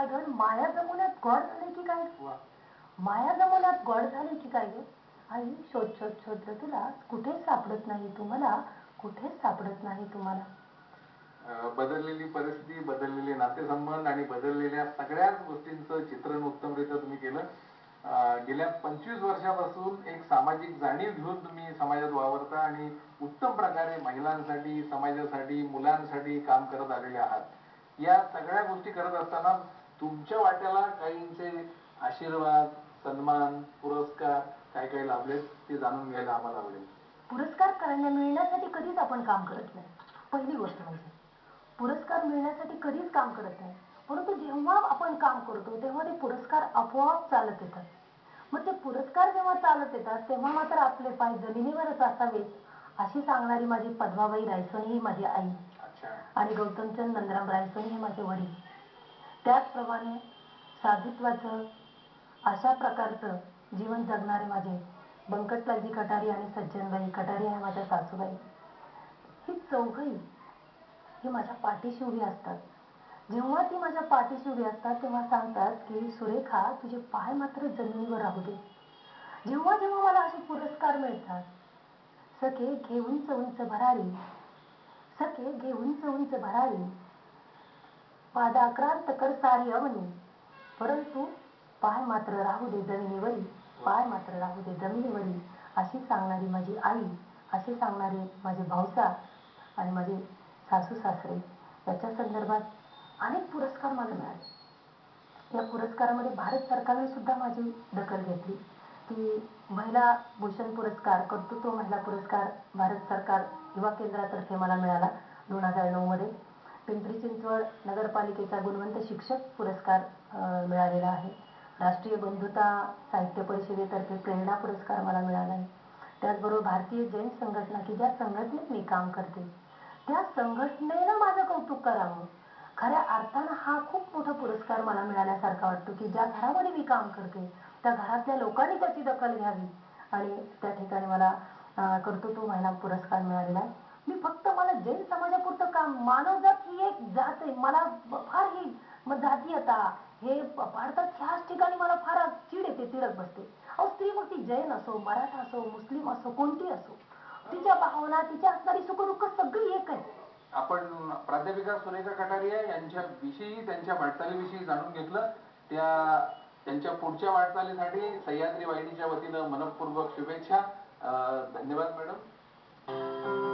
काय ग माया जमुन्यात गॉड झाले की काय माया जमुन्यात गॉड झाले की काय ग? आई शोध शोध शोधलं तुला. कुठेच सापडत नाही तुम्हाला कुठेच सापडत नाही तुम्हाला बदललेली परिस्थिती बदललेले नातेसंबंध आणि बदललेल्या सगळ्याच गोष्टींचं चित्रण उत्तमरित्या तुम्ही केलं. गेल्या पंचवीस वर्षापासून एक सामाजिक जाणीव घेऊन तुम्ही समाजात वावरता आणि उत्तम प्रकारे महिलांसाठी समाजासाठी मुलांसाठी काम करत आलेले आहात. या सगळ्या गोष्टी करत असताना तुमच्या वाट्याला काहींचे आशीर्वाद सन्मान पुरस्कार काय काय लाभलेत ते जाणून घ्यायला आम्हाला आवडेल. पुरस्कार करण्या मिळण्यासाठी कधीच आपण काम करत नाही. पहिली गोष्ट म्हणजे पुरस्कार मिळण्यासाठी कधीच काम करत नाही. परंतु जेव्हा आपण काम करतो तेव्हा ते पुरस्कार आपोआप चालत येतात. मग ते पुरस्कार जेव्हा चालत येतात तेव्हा मात्र आपले पाय जमिनीवरच असावेत अशी सांगणारी माझी पद्माबाई रायसोनी ही माझी आई. आणि गौतमचंद नंदराम रायसोनी हे माझे वडील. त्याचप्रमाणे साधुत्वाचं अशा प्रकारचं जीवन जगणारे माझे बंकटलालजी कटारी आणि सज्जनबाई कटारी आहे माझ्या सासूबाई ही चौघही ही माझ्या पाठीशी उभी असतात. जेव्हा ती माझ्या पाठीशी उभी असतात तेव्हा सांगतात की सुरेखा तुझे पाय मात्र जमिनीवर राहू दे. जेव्हा जेव्हा मला असे पुरस्कार मिळतात सखे घेऊन उंच भरारी सखे घेऊन उंच भरारी पादाक्रांत कर सारी अवनी. परंतु पाय मात्र राहू दे जमिनीवरी पाय मात्र राहू दे जमिनीवरी अशी सांगणारी माझी आई असे सांगणारे माझे भाऊसा आणि माझे सासू सासरे याच्या संदर्भात अनेक पुरस्कार मला मिळाले. या पुरस्कारामध्ये भारत सरकारने सुद्धा माझी दखल घेतली. की महिला भूषण पुरस्कार कर्तृत्व महिला पुरस्कार भारत सरकार युवा केंद्रातर्फे मला मिळाला दोन हजार नऊमध्ये. पिंपरी चिंचवड नगरपालिकेचा गुणवंत शिक्षक पुरस्कार मिळालेला आहे. राष्ट्रीय बंधुता साहित्य परिषदेतर्फे प्रेरणा पुरस्कार मला मिळाला आहे. त्याचबरोबर भारतीय जैन संघटना की ज्या संघटनेत मी काम करते त्या संघटनेनं माझं कौतुक करावं. खऱ्या अर्थानं हा खूप मोठा पुरस्कार मला मिळाल्यासारखा वाटतो की ज्या घरामध्ये मी काम करते त्या घरातल्या लोकांनी त्याची दखल घ्यावी. आणि त्या ठिकाणी मला कर्तृत्व महिला पुरस्कार मिळालेला आहे. मी फक्त मला जैन समाजापुरतं काम मानवजात ही एक जात आहे. मला फार ही मग जातीयता हे भारतात ह्याच ठिकाणी मला फार चीड येते तिडक बसते. अहो स्त्री मग ती जैन असो मराठा असो मुस्लिम असो कोणती असो तिच्या भावना तिच्या असणारी सुखदुःख सगळी एक आहे. आपण प्राध्यापिका सुरेखा कटारिया यांच्या विषयी त्यांच्या वाटचालीविषयी जाणून घेतलं. त्या त्यांच्या पुढच्या वाटचालीसाठी सह्याद्री वाहिनीच्या वतीनं मनपूर्वक शुभेच्छा. धन्यवाद मॅडम.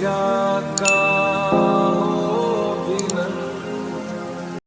God.